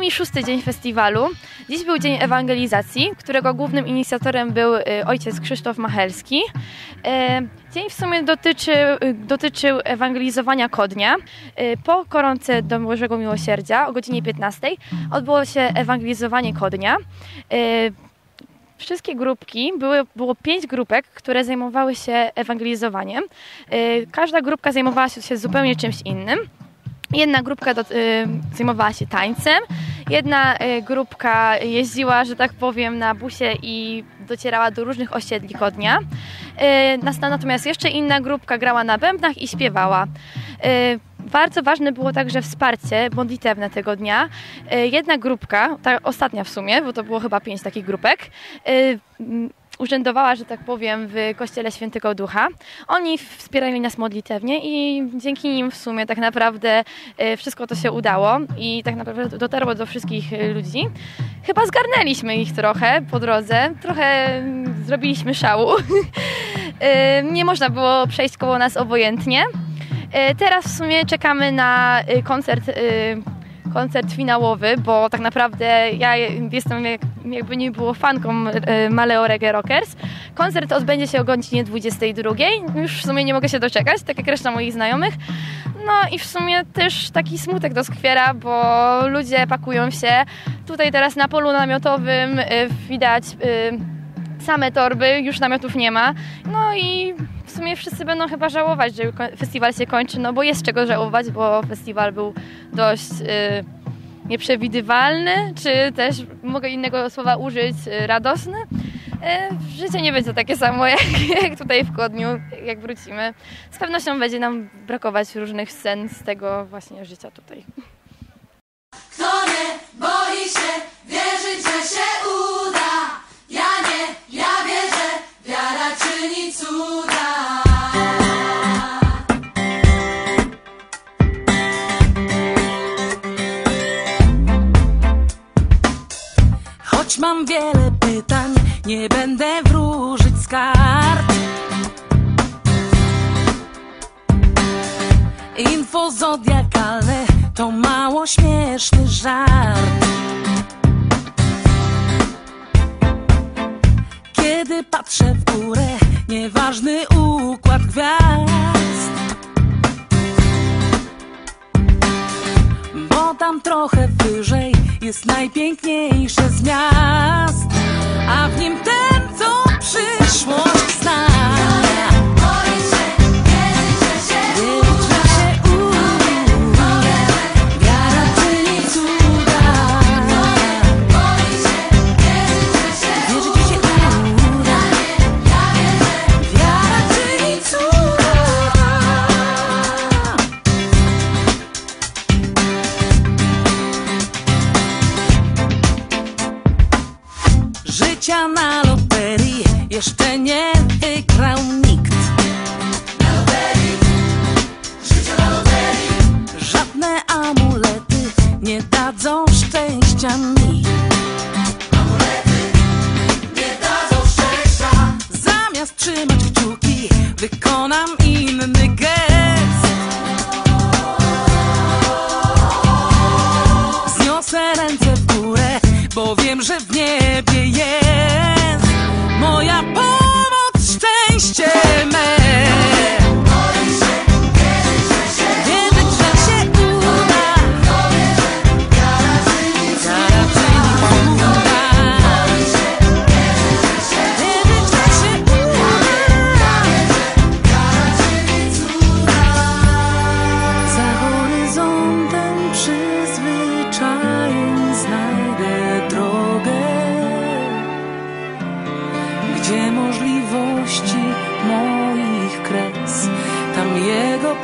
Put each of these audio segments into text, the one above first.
nami szósty dzień festiwalu. Dziś był dzień ewangelizacji, którego głównym inicjatorem był y, ojciec Krzysztof Machelski. Y, dzień w sumie dotyczy, y, dotyczył ewangelizowania Kodnia. Po koronce do Bożego Miłosierdzia o godzinie 15 odbyło się ewangelizowanie Kodnia. Wszystkie grupki, były, było pięć grupek, które zajmowały się ewangelizowaniem. Każda grupka zajmowała się zupełnie czymś innym. Jedna grupka do, y, zajmowała się tańcem, jedna y, grupka jeździła, że tak powiem, na busie i docierała do różnych osiedli Kodnia. Y, natomiast jeszcze inna grupka grała na bębnach i śpiewała. Y, bardzo ważne było także wsparcie modlitewne tego dnia. Y, jedna grupka, ta ostatnia w sumie, bo to było chyba pięć takich grupek, y, urzędowała, że tak powiem, w Kościele Świętego Ducha. Oni wspierali nas modlitewnie i dzięki nim w sumie tak naprawdę e, wszystko to się udało i tak naprawdę dotarło do wszystkich e, ludzi. Chyba zgarnęliśmy ich trochę po drodze, trochę zrobiliśmy szału. E, nie można było przejść koło nas obojętnie. Teraz w sumie czekamy na koncert koncert finałowy, bo tak naprawdę ja jestem jak, jakby nie było fanką e, Maleo Reggae Rockers. Koncert odbędzie się o godzinie 22. Już w sumie nie mogę się doczekać, tak jak reszta moich znajomych. No i w sumie też taki smutek doskwiera, bo ludzie pakują się. Tutaj teraz na polu namiotowym e, widać e, same torby, już namiotów nie ma. No i w sumie wszyscy będą chyba żałować, że festiwal się kończy, no bo jest czego żałować, bo festiwal był dość y, nieprzewidywalny, czy też mogę innego słowa użyć, y, radosny. Y, życie nie będzie takie samo jak, jak tutaj w Kodniu, jak wrócimy. Z pewnością będzie nam brakować różnych scen z tego właśnie życia tutaj. Kto nie boi się wierzyć, że się uda? Mam wiele pytań, nie będę wróżyć z kart. Info zodiakalne to mało śmieszny żart. Kiedy patrzę w górę, nieważny układ gwiazd. Bo tam trochę wyżej jest najpiękniejsze z miast, życia na loterii jeszcze nie wygrał nikt. Na loterii, życia na loterii. Żadne amulety nie dadzą szczęścia mi. Amulety nie dadzą szczęścia. Zamiast trzymać kciuki, wykonam inny gest. Zniosę ręce w górę, bo wiem, że w niebie jest. Wiele do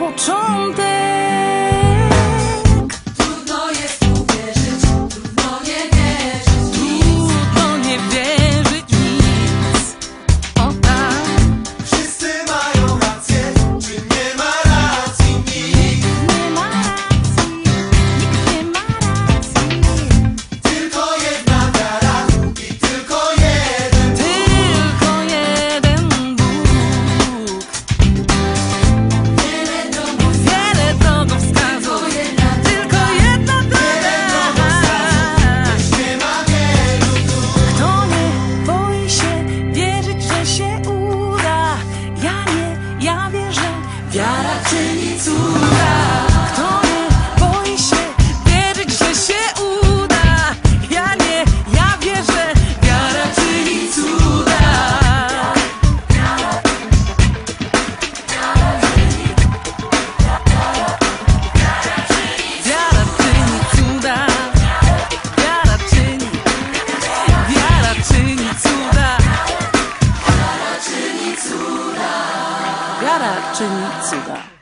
Wiara czyni cuda.